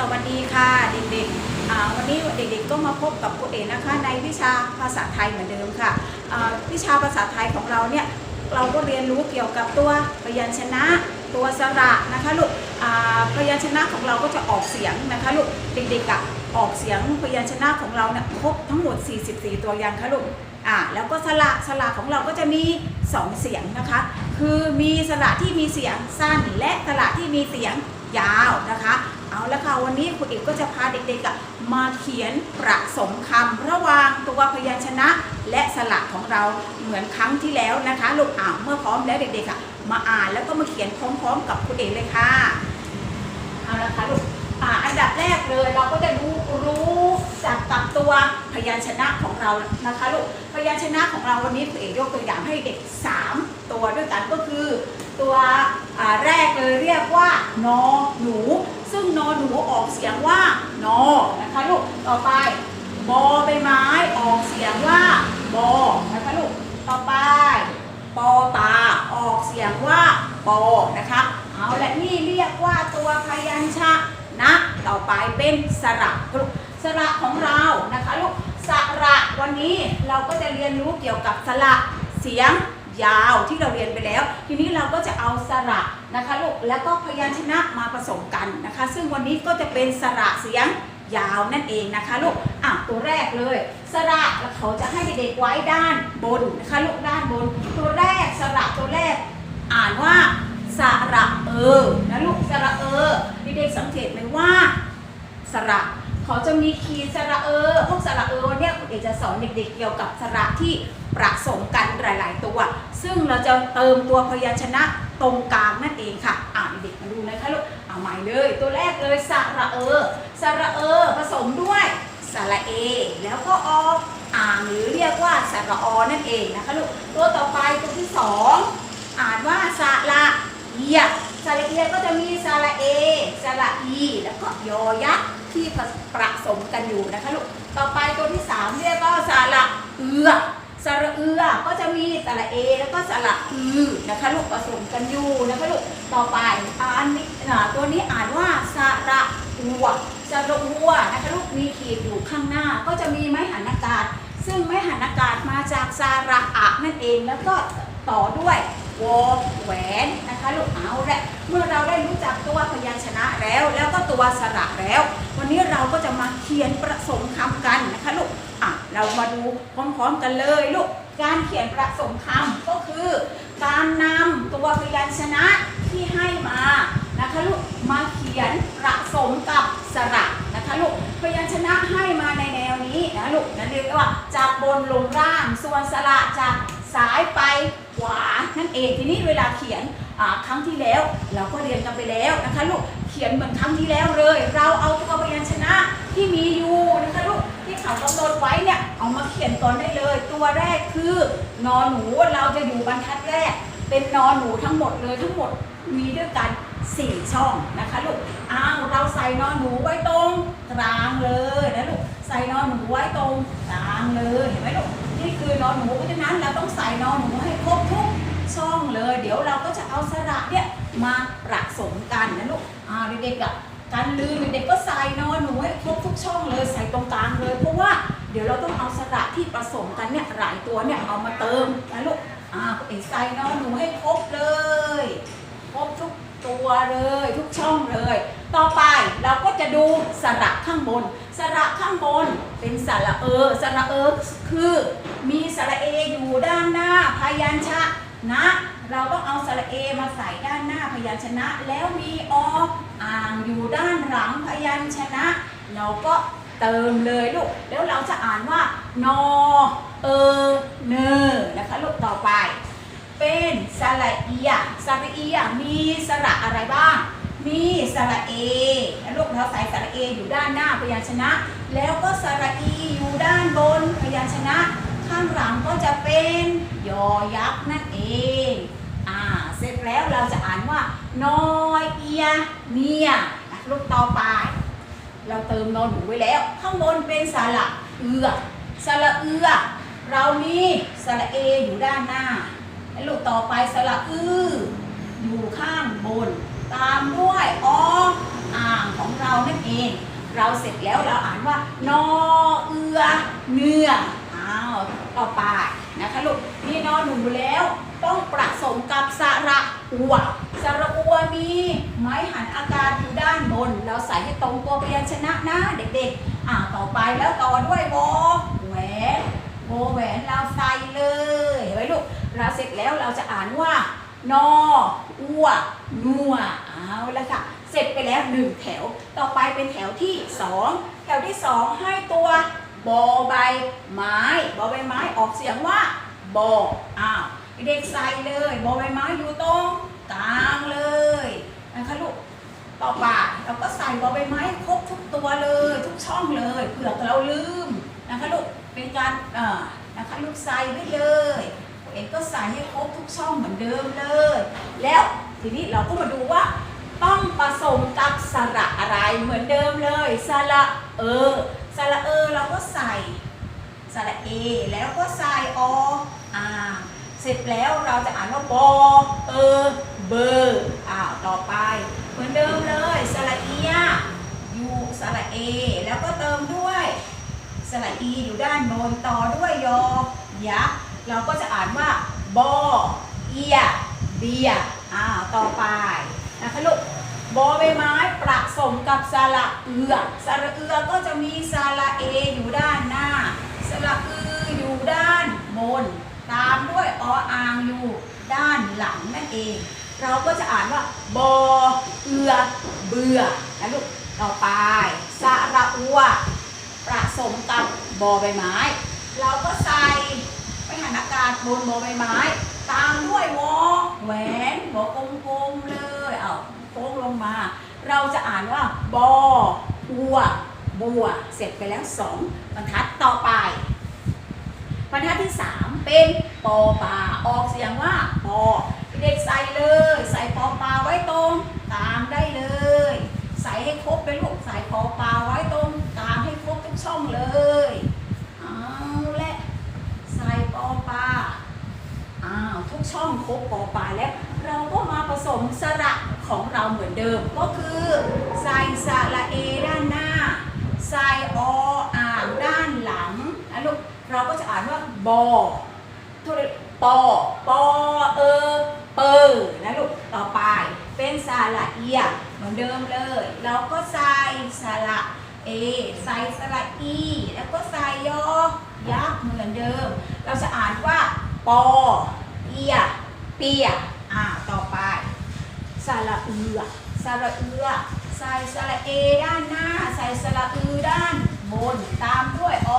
สวัสดีค่ะเด็กๆ วันนี้เด็กๆก็มาพบกับครูเอกนะคะ ในวิชาภาษาไทยเหมือนเดิมค่ะ วิชาภาษาไทยของเราเนี่ยเราก็เรียนรู้เกี่ยวกับตัวพยัญชนะตัวสระนะคะลูกพยัญชนะของเราก็จะออกเสียงนะคะลูกเด็กๆอะออกเสียงพยัญชนะของเราเนี่ยครบทั้งหมด 44 ตัวอยังค่ะลูกอ่าแล้วก็สระสระของเราก็จะมี 2 เสียงนะคะ คือมีสระที่มีเสียงสั้นและสระที่มีเสียงยาวนะคะ เอาละค่ะวันนี้ครูเอกก็จะพาเด็กๆมาเขียนประสมคำระหว่างตัวพยัญชนะและสระของเราเหมือนครั้งที่แล้วนะคะลูกอ่าเมื่อพร้อมแล้วเด็กๆมาอ่านแล้วก็มาเขียนพร้อม ๆ กับครูเอกเลยค่ะเอาละค่ะลูกอ่าอันดับแรกเลยเราก็จะรู้รู้จักกับตัวพยัญชนะของเรานะคะลูกพยัญชนะของเราวันนี้ครูเอกยกตัวอย่างให้เด็กสามตัวด้วยกันก็คือ ตัวแรกเลยเรียกว่านอหนู เสียงว่านอนะคะลูก ต่อไปบอใบไม้ออกเสียงว่าบอนะคะลูก ต่อไปปอตาออกเสียงว่าปอนะคะ เอาละนี่เรียกว่าตัวพยัญชนะ ต่อไปเป็นสระลูกสระของเรานะคะลูก สระวันนี้เราก็จะเรียนรู้เกี่ยวกับสระเสียง ยาวที่เราเรียนไปแล้ว ทีนี้เราก็จะเอาสระนะคะลูกแล้วก็พยัญชนะมาผสมกันนะคะ ซึ่งวันนี้ก็จะเป็นสระเสียงยาวนั่นเองนะคะลูกอะตัวแรกเลย สระแล้วเขาจะให้เด็กๆไว้ด้านบนนะคะลูกด้านบน ตัวแรกสระตัวแรก อ่านว่าสระเออนะลูกสระเออเด็กๆสังเกตไหมว่า สระเขาจะมีคีย์สระเออพวกสระเออเนี้ยคุณเอกจะสอนเด็กๆเกี่ยวกับสระที่ประสมกันหลาย ๆ ตัว ซึ่งเราจะเติมตัวพยัญชนะตรงกลางนั่นเองค่ะ อ่านเด็กมาดูนะคะลูกเอาใหม่เลย ตัวแรกเลยสระเออสระเออผสมด้วยสระเอ แล้วก็ออ่างหรือเรียกว่าสระอนั่นเองนะคะลูกตัวต่อไปตัวที่สองอ่านว่าสระเอียสระเอียก็จะมีสระเอสระอีแล้วก็ยอยักษ์ที่ผสมกันอยู่นะคะลูกต่อไปตัวที่สามเรียกก็สระเอือ สระเอือก็จะมีสระเอแล้วก็สระอือนะคะลูกผสมกันอยู่นะคะลูกต่อไปอันนี้ตัวนี้อ่านว่าสระอัวสระอัวนะคะลูกมีขีดอยู่ข้างหน้าก็จะมีไม้หันอากาศ ซึ่งไม้หันอากาศมาจากสระอะนั่นเองแล้วก็ต่อด้วยวอแหวนนะคะลูกเอาละเมื่อเราได้รู้จักตัวพยัญชนะแล้ว แล้วก็ตัวสระแล้ว วันนี้เราก็จะมาเขียนประสมคำกันนะคะลูก เรามาดูพร้อมๆกันเลยลูก การเขียนประสมคำก็คือ การนำตัวพยัญชนะที่ให้มานะคะลูกมาเขียนประสมกับสระนะคะลูกพยัญชนะให้มาในแนวนี้นะลูกนั่นเรียกว่าจากบนลงล่างส่วนสระจากซ้ายไปขวานั่นเองทีนี้เวลาเขียนครั้งที่แล้ว เราก็เรียนกันไปแล้วนะคะลูกเขียนเหมือนครั้งที่แล้วเลย เราเอาตัวพยัญชนะที่มีอยู่นะคะลูก ที่เขากำหนดไว้เนี่ยเอามาเขียนก่อนได้เลย ตัวแรกคือนอนหนูเราจะอยู่บรรทัดแรก เป็นนอนหนูทั้งหมดเลยทั้งหมดมีด้วยกันสี่ช่องนะคะลูกอ้าวเราใส่นอนหนูไว้ตรงกลางเลยนะลูกใส่นอนหนูไว้ตรงกลางเลยเห็นไหมลูกนี่คือนอนหนูเพราะฉะนั้นเราต้องใส่นอนหนูให้ครบทุกช่องเลย เดี๋ยวเราก็จะเอาสระเนี่ยมาประสมกันนะลูกอ่าเด็กๆอะ การลืมเด็กก็ใส่นอนหนูให้ครบทุกช่องเลยใส่ตรงกลางเลย เพราะว่าเดี๋ยวเราต้องเอาสระที่ผสมกันเนี่ยหลายตัวเนี่ยเอามาเติมนะลูกอ่าเอกใส่นอนหนูให้ครบเลยครบทุกตัวเลยทุกช่องเลย ต่อไปเราก็จะดูสระข้างบน สระข้างบนเป็นสระเออสระเออคือมีสระเออยู่ด้านหน้าพยัญชนะ เราต้องเอาสระเอมาใส่ด้านหน้าพยัญชนะ แล้วมีอ อ่างอยู่ด้านหลังพยัญชนะ เราก็เติมเลยลูก แล้วเราจะอ่านว่านอเอเนอนะคะลูกต่อไป เป็นสระเอียสระเอียมีสระอะไรบ้าง มีสระเอลูกเราใส่สระเออยู่ด้านหน้าพยัญชนะ แล้วก็สระอีอยู่ด้านบนพยัญชนะ ข้างหลังก็จะเป็นยอยักษ์นั่นเอง อ่า เสร็จแล้วเราจะอ่าน ว่านอยเอียเมียนะลูกต่อไป เราเติมนอนหนูไว้แล้ว ข้างบนเป็นสระเอือสระเอือ เรามีสระเออยู่ด้านหน้าลูกต่อไปสระอืออยู่ข้างบน ตามด้วยออ่างของเรานั่นเอง เราเสร็จแล้วเราอ่านว่านอเอือเนื้ออ้าวต่อไปนะคะลูกนี่นอหนูแล้วต้องประสมกับสระอัว สระอัวมีไม้หันอากาศอยู่ด้านบนเราใส่ให้ตรงตัวพยัญชนะนะเด็กๆ อ่าต่อไปแล้วต่อด้วยวอแหวนวอแหวนเราใส่เลยเห็นไหมลูกเราเสร็จแล้วเราจะอ่านว่านออัวนัวเอาละค่ะ เสร็จไปแล้วหนึ่งแถว ต่อไปเป็นแถวที่สองแถวที่สองให้ตัวบอใบไม้บอใบไม้ออกเสียงว่าบออ้าวเด็กใส่เลยบอใบไม้อยู่ตรง กลางเลยนะคะลูกต่อไปเราก็ใส่บอใบไม้ครบทุกตัวเลย ทุกช่องเลยเผื่อเราลืมนะคะลูกเป็นการเอ่อนะคะลูกใส่ไว้เลยตัวเองก็ใส่ให้ครบทุกช่องเหมือนเดิมเลย แล้วทีนี้เราก็มาดูว่า ต้องผสมกับสระอะไรเหมือนเดิมเลยสระเออสระเออเราก็ใส่สระเอแล้วก็ใส่ออ่าเสร็จแล้วเราจะอ่านว่าบอเออ เบอร์อ้าวต่อไป เหมือนเดิมเลยสระเอียยูสระเอ แล้วก็เติมด้วยสระอีอยู่ด้านบนต่อด้วยยอยักษ์เราก็จะอ่านว่าบอเอียเบียอ้าวต่อไปนะคะลูกบอใบไม้ประสมกับสระเอือสระเอือก็จะมีสระเออยู่ด้านหน้าสระอืออยู่ด้านบนตามด้วยออ่างอยู่ด้านหลังนั่นเอง เราก็จะอ่านว่าบอเอือเบื่อนะลูกต่อไปสระอัวประสมกับบอใบไม้ เราก็ใส่ไปหันอากาศบนบอใบไม้ ตามด้วยวอแหวนวอกลมๆเลยเอาโค้งลงมา เราจะอ่านว่าบออัวบัวเสร็จไปแล้วสองบรรทัดต่อไปบรรทัดที่3เป็นปอปลาออกเสียงว่าปอ เด็กใส่เลย ใส่ปอปลาไว้ตรงตามได้เลย ใส่ให้ครบเป็นลูกใส่ปอปลาไว้ตรงตามให้ครบทุกช่องเลยเอาและใส่ปอปลาอ้าวทุกช่องครบปอปลาแล้ว เราก็มาผสมสระของเราเหมือนเดิมก็คือ ใส่สระเอด้านหน้า ใส่ออ่างด้านหลังนะลูกเราก็จะอ่านว่าบอปอปอเออ เปอร์นะลูกต่อไปเป็นสระเอียเหมือนเดิมเลย เราก็ใส่สระเอใส่สระอีแล้วก็ใส่ยอยักเหมือนเดิม เราจะอ่านว่าปอเอียเปียอ่าต่อไปสระเอือสระเอือใส่สระเอด้านหน้า ใส่สระอือด้านบนตามด้วยอ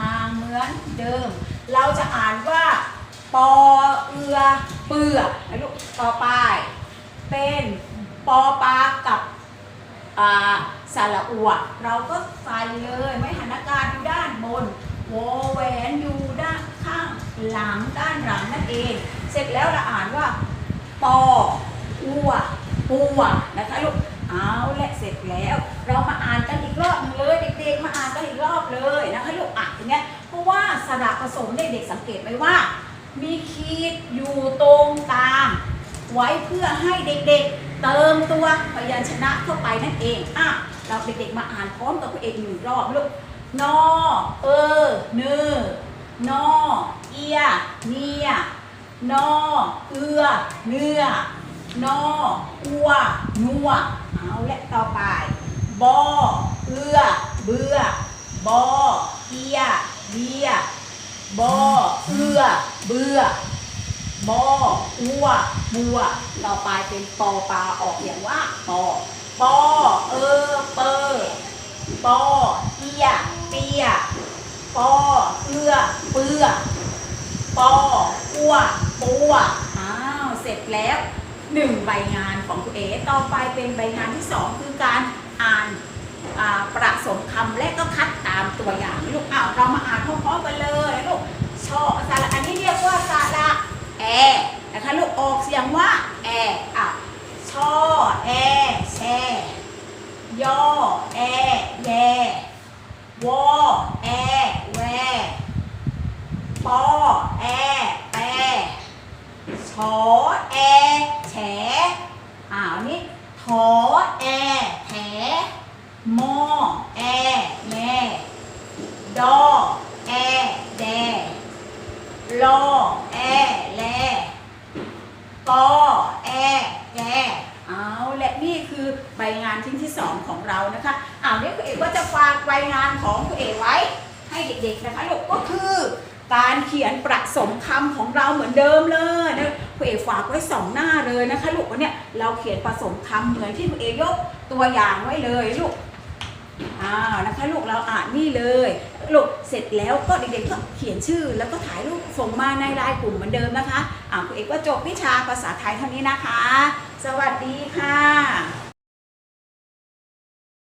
อ่างเหมือนเดิม เราจะอ่านว่าปอเอือเปือก ต่อไป เป็นปอปลากับอ่าสระอัวเราก็ใส่เลยไม่หันอากาศอยู่ด้านบนวอแหวนอยู่ด้านข้างหลังด้านหลังนั่นเอง เสร็จแล้วเราอ่านว่า ปออัวปัวนะคะลูกเอาและเสร็จแล้ว เรามาอ่านกันอีกรอบหนึงเลยเด็กๆมาอ่านกันอีกรอบเลยนะคะลูกอ่านอย่างเงี้ยเพราะว่าสระผสมเด็กๆสังเกตไหมว่า มีขีดอยู่ตรงกลาง ไว้เพื่อให้เด็กๆ เติมตัวพยัญชนะเข้าไปนั่นเองอะเราเด็กๆมาอ่านพร้อมกับตัวเองหนึ่งรอบลูกนอเออเนอนอเอียเนียนอเอือเนื้อนออัวนัวเอาและต่อไปบอเอือเบื่อบอเอียเบียบอเอือเบื่อ บออัวบัว ต่อไปเป็นปอปลาออกอย่างว่าปอปอเออเปอร์ปอเอียเปียปอเอือเปือปออัวปัวอ้าวเสร็จแล้วหนึ่งใบงานของคุณเอต่อไปเป็นใบงานที่สองคือการอ่านอ่าประสมคำและก็คัดตามตัวอย่างลูกอ้าวเรามาอ่านพร้อมๆกันเลยลูกชอสาระอันนี้เรียกว่าสาระ แอนะคะลูกออกเสียงว่าแออะช่อแอแชย่อแอแยวอแอแวปอแอแปชอแอแฉอ่าวนี่ทอแอแถมอแอแม่ดอแอแดลอแอ กอแอแยเอาและนี่คือใบงานชิ้นที่สองของเรานะคะอ้าวเดี๋ยคุณเอกก็จะฝากใบงานของคุณเอกไว้ให้เด็กๆนะคะลูกก็คือการเขียนประสมคำของเราเหมือนเดิมเลยนะคุณเอกฝากไว้สองหน้าเลยนะคะลูกวันเนี้ยเราเขียนผสมคำเหมือนที่คุณเอกยกตัวอย่างไว้เลยลูก อ้าวนะคะลูกเราอ่านนี่เลยลูกเสร็จแล้วก็เด็กๆก็เขียนชื่อ แล้วก็ถ่ายรูปส่งมาในไลน์กลุ่มเหมือนเดิมนะคะอ่าคุณเอกว่าจบวิชาภาษาไทยเท่านี้นะคะ สวัสดีค่ะ